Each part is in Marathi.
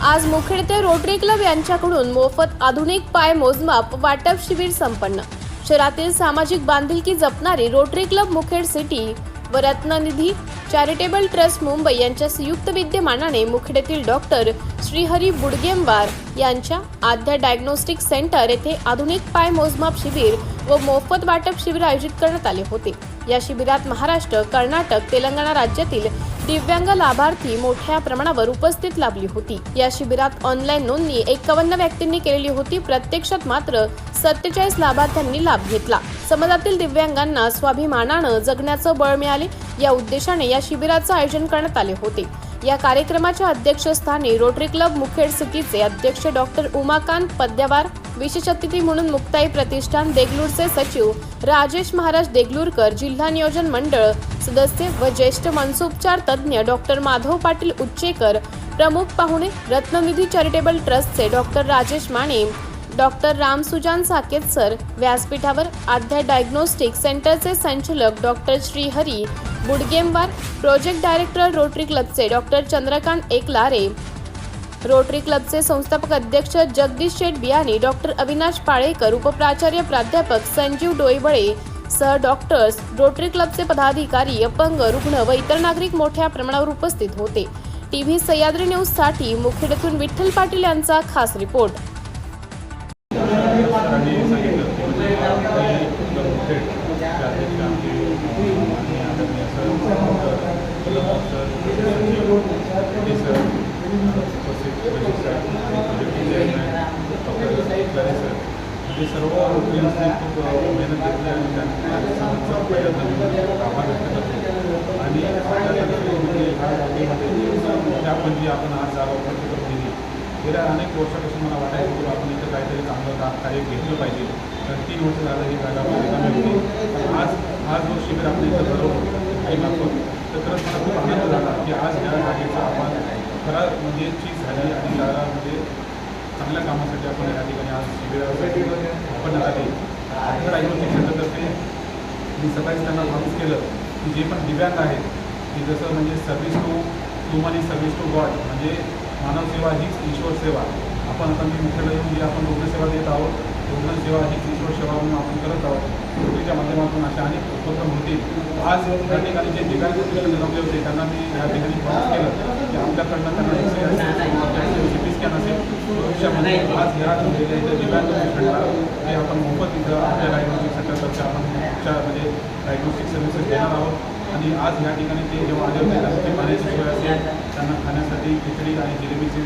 आज मुखेड ते रोटरी क्लब यांच्याकडून मोफत आधुनिक पाय मोजमाप वाटप शिबिर संपन्न. शहरातील सामाजिक बांधिलकी जपणारी रोटरी क्लब मुखेड सिटी व रत्ननिधी चॅरिटेबल ट्रस्ट मुंबई यांच्या संयुक्त विद्यमानाने मुखेडीतील डॉक्टर श्रीहरी बुडगेंबार यांच्या आद्या डायग्नोस्टिक सेंटर येथे आधुनिक पाय मोजमाप शिबिर व मोफत वाटप शिबिर आयोजित करण्यात आले होते. या शिबिरात महाराष्ट्र कर्नाटक तेलंगणा राज्यातील दिव्यांग लाभार्थी मोठ्या प्रमाणावर उपस्थित लाभली होती. या शिबिरात ऑनलाईन नोंदणी एकावन्न व्यक्तींनी केलेली होती. प्रत्यक्षात मात्र सत्तेचाळीस लाभार्थ्यांनी लाभ घेतला. समाजातील दिव्यांगांना स्वाभिमानानं जगण्याचं बळ मिळाले. या उद्देशाने या शिबिराचं आयोजन करण्यात आले होते. या कार्यक्रमाच्या अध्यक्षस्थानी रोटरी क्लब मुखेड सिटीचे अध्यक्ष डॉक्टर उमाकांत पद्यावार विशेष अतिथी म्हणून मुक्ताई प्रतिष्ठान देगलूरचे सचिव राजेश महाराज देगलूरकर जिल्हा नियोजन मंडळ सदस्य व ज्येष्ठ मनसोपचार तज्ज्ञ डॉक्टर माधव पाटील उच्चेकर प्रमुख पाहुणे रत्ननिधी चॅरिटेबल ट्रस्टचे doctor Rajesh Mane doctor Ramsujan Saket sir व्यासपीठावर आद्या डायग्नोस्टिक सेंटरचे संचालक doctor Shrihari Budgemwar project director Rotary क्लबचे डॉक्टर चंद्रकांत एकलारे रोटरी क्लबचे संस्थापक अध्यक्ष जगदीश शेठ बियाणी डॉक्टर अविनाश पाळेकर उपप्राचार्य प्राध्यापक संजीव डोईबळे सह डॉक्टर्स रोटरी क्लबचे पदाधिकारी अपंग रुग्ण व इतर नागरिक मोठ्या प्रमाणावर उपस्थित होते. टीव्ही सह्याद्री न्यूजसाठी मुखेडतून विठ्ठल पाटील यांचा खास रिपोर्ट. सरांनी सांगितलं म्हणजे आपली मुखेड आमचे माननीय आदरणीय सर कलम सर सर उपस्थित सर आणि डॉक्टर सर म्हणजे सर्व खूप मेहनत घेतली आणि त्यांना करतो आणि आपण जी आपण आज जागा उपलब्ध करून गेल्या अनेक वर्षापासून मला वाटायचं की आपण इथं काहीतरी कार्य घेतलं पाहिजे. तर तीन वर्ष झालं हे जागा होती आज हा जो शिबिर आपण इथं भरवलं आईमार्फत तर खरंच मला खूप आनंद झाला की आज या जागेचा आपण खरा म्हणजे चीज झाली आणि जागा म्हणजे चांगल्या कामासाठी आपण या ठिकाणी आज शिबिरासाठी आपण आले अठरा आयोजित सेंटरतर्फे मी सकाळीच त्यांना भाऊच केलं की जे पण दिव्यांग आहेत की जसं म्हणजे सर्व्हिस टू टू आणि सर्व्हिस टू गॉड म्हणजे मानवसेवा हीच ईश्वर सेवा. आपण आता मी मुख्यालय येऊन जी आपण रुग्णसेवा देत आहोत रुग्णसेवा ही किशोर सेवा म्हणून आपण करत आहोत. नोकरीच्या माध्यमातून अशा अनेक उपक्रम होतील. आज या ठिकाणी जे ठिकाणी मुलं होते त्यांना मी या ठिकाणी प्रवास केलं. की आमच्याकडनं त्यांना एक्सरे असेल सी टी स्कॅन असेल भविष्यामध्ये आज ह्या इथं दिव्यांग पेशंटला आपण मोफत इथं आपल्या डायग्नोस्टिक सेंटरतर्फे आपण उपचार म्हणजे डायग्नोस्टिक सर्व्हिसेस देणार आहोत. आणि आज ह्या ठिकाणी ते जेव्हा आले होते पाण्याची सोय असेल त्यांना खाण्यासाठी खिचडी आणि जिलेबीची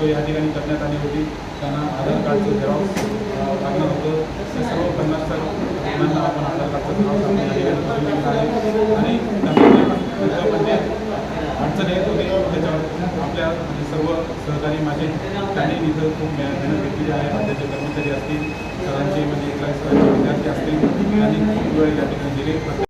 सोय या ठिकाणी करण्यात आली होती. त्यांना आधार कार्डचं झेरॉक्स लागणार होतं. ते सर्व पन्नास तर रुग्णांना आपण आधार कार्डचं झेरॉक्स आपण या ठिकाणी करून दिलेलं आहे. आणि त्यांना म्हणजे अडचण येत होती. त्याच्यावर आपल्या सर्व सहकारी माझे त्यांनी इथं खूप मेहनत घेतलेली आहे. राज्याचे कर्मचारी असतील म्हणजे सरांचे म्हणजे क्लास विद्यार्थी असतील त्यांनी खूप वेळ या ठिकाणी दिले.